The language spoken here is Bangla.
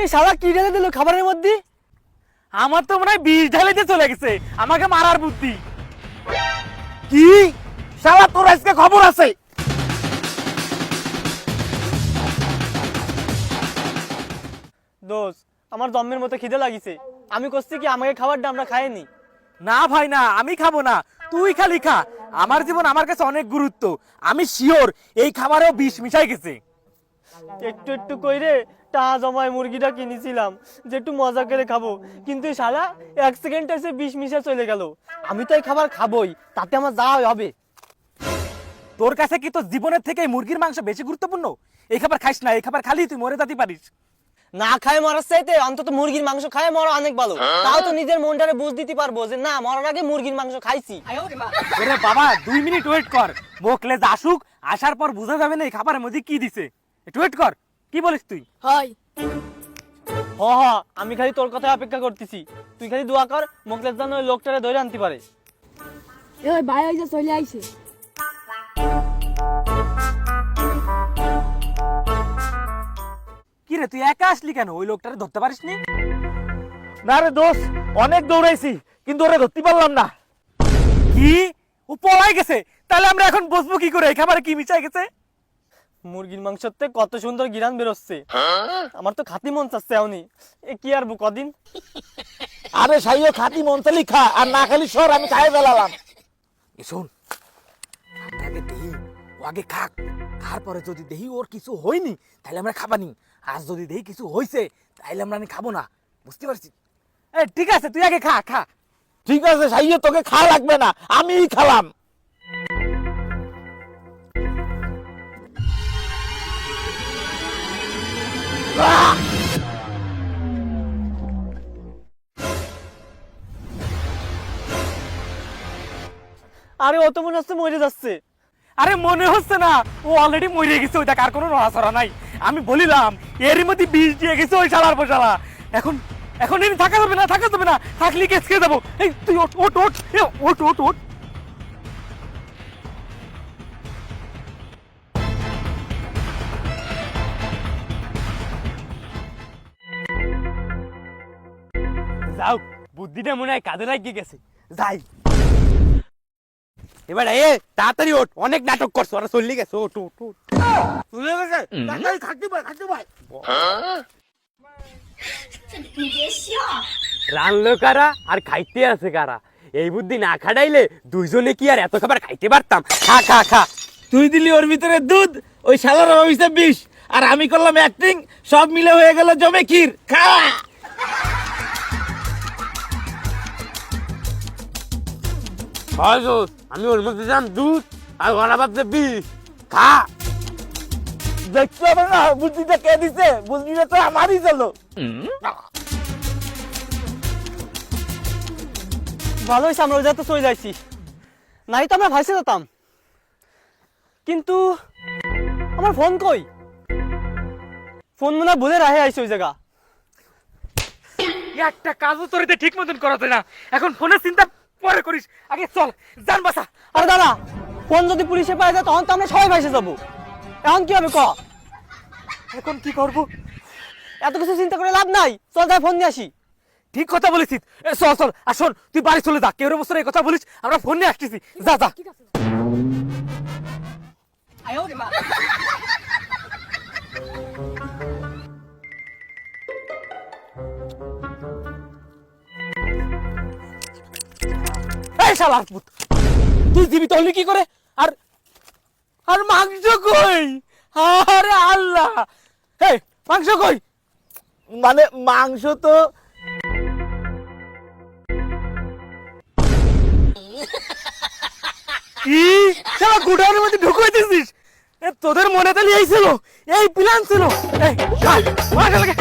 এই শালা কি ঢেলে দিল খাবারের মধ্যে? আমার তো মনে হয় বিষ ঢালাইতে চলে গেছে। আমাকে মারার বুদ্ধি। কি? শালা তোর আজকে খবর আছে? দোষ আমার জন্মের মতো খিদে লাগিছে। আমি করছি কি আমাকে খাবারটা আমরা খাইনি। না ভাই না আমি খাব না। তুই খালি খা। আমার জীবন আমার কাছে অনেক গুরুত্ব। আমি শিওর এই খাবারেও বিষ মিশাই গেছে। একটু একটু কইরে টাকা জমায় মুরগিটা কিনেছিলাম যে একটু মজা করে খাব। কিন্তু শালা এক সেকেন্ড এসে বিষ মিশে চলে গেল। আমি তো এই খাবার খাবোই তাতে আমার যা হবে। তোর কাছে কি তোর জীবনের থেকে মুরগির মাংস বেশি গুরুত্বপূর্ণ? এই খাবার খাইস না এই খাবার খালি তুই মরে যেতে পারিস। না খায় মরার চাইতে অন্তত মুরগির মাংস খায় মরা অনেক ভালো। তাও তো নিজের মনটারে বুঝ দিতে পারব যে না মরার আগে মুরগির মাংস খাইছি। বাবা দুই মিনিট ওয়েট কর। মোকলেজ আসুক আসার পর বোঝা যাবে না এই খাবারের মধ্যে কি দিছে। একটু ওয়েট কর। কি বলিস তুই? হয়। হ হ আমি খালি তোর কথা অপেক্ষা করতেছি। তুই খালি দোয়া কর জন্য ওই লোকটারে ধরে আনতে পারে। ওই ভাই ওই যে চলে আইছে। কি রে তুই একা আসলি কেন? ওই লোকটারে ধরতে পারিস নি না রে দোষ অনেক দৌড়াইছি কিন্তু ওরে ধরতে পারলাম না। কি? ও পলাই গেছে। তাহলে আমরা এখন বসবো কি করে? এই খাবারে কি মিশাই গেছে? মুরগির মাংসতে কত সুন্দর গিরান বেরোচ্ছে। আমার তো খাতি মন চাচ্ছে এমনি এ কি আর কদিন? আরে সাইও খাতি মনতালি খা আর না খালি সর, আমি খাই ফেলালাম শোন আগে দেহি, ও আগে খাক, তারপরে যদি দেহি ওর কিছু হয়নি তাহলে আমরা খাবানি আর যদি দেহি কিছু হয়েছে তাহলে আমরা আমি খাব না। বুঝতে পারছিস এ, ঠিক আছে, তুই আগে খা খা। ঠিক আছে, সাইও, তোকে খা লাগবে না, আমিই খালাম। আরে ও তো মনে হচ্ছে মরে যাচ্ছে। আরে মনে হচ্ছে না। ও অলরেডি মরে গেছে ওইটা কার কোনো নড়াচড়া নাই। আমি বলিলাম এরই মধ্যে বিষ দিয়ে গেছে ওই শালার পোশালা। এখন এখন এমনি থাকা যাবে না থাকা যাবে না। থাকলে কেস খেয়ে যাব। এই তুই ওঠ ওঠ ওঠ। এ, ওঠ ওঠ। যাও, বুদ্ধিটা মনে হয় কাজে লাগিয়ে গেছে। যাই। এবার এ, তাড়াতাড়ি ওঠ, অনেক নাটক করছ, ওরা চললি গেছে, ওঠ ওঠ ওঠ। চলে গেছে, তাড়াতাড়ি খাটতে পার খাটতে পার। রানলো কারা আর খাইতে আছে কারা? এই বুদ্ধি না খাটাইলে দুইজনে কি আর এত খাবার খাইতে পারতাম? খা খা খা। তুই দিলি ওর ভিতরে দুধ, ওই শালার হইছে বিষ, আর আমি করলাম অ্যাক্টিং সব মিলে হয়ে গেল জমে ক্ষীর। খা! হয়তো আমি ওর মধ্যে যান দুধ আর ওরা ভাবছে বিষ। খা। দেখতে হবে না বুদ্ধিটা কে দিছে? বুদ্ধিটা তো আমারই ছিল। ভালো হয়েছে আমরা জায়গাতে চলে যাইছি। নাই তো আমরা ভাইসে যেতাম। কিন্তু আমার ফোন কই? ফোন মনে ভুলে রাহে আইছে ওই জায়গা। একটা কাজও তোর ঠিক মতন করাতে না। এখন ফোনের চিন্তা পরে করিস। আগে চল জান বাসা। আরে দাদা ফোন যদি পুলিশে পাই যায় তখন তো আমরা সবাই ভাইসে যাব। এখন কি হবে ক? এখন কি করব? এত কিছু চিন্তা করে লাভ নাই। চল যাই ফোন দিয়ে আসি। ঠিক কথা বলেছিস। এ, চল চল আর শোন তুই বাড়ি চলে যা। কেউ বছর এই কথা বলিস আমরা ফোন নিয়ে আসতেছি। যা যা। শালার পুত। তুই জীবিত হলি কি করে? আর আর মাংস কই? আরে আল্লাহ। এই মাংস কই? মানে মাংস তো কি? শালা গুডাউনের মধ্যে দিছিস এ তোদের মনে তালি এই ছিল। এই প্ল্যান ছিল। এই চল মার শালাকে।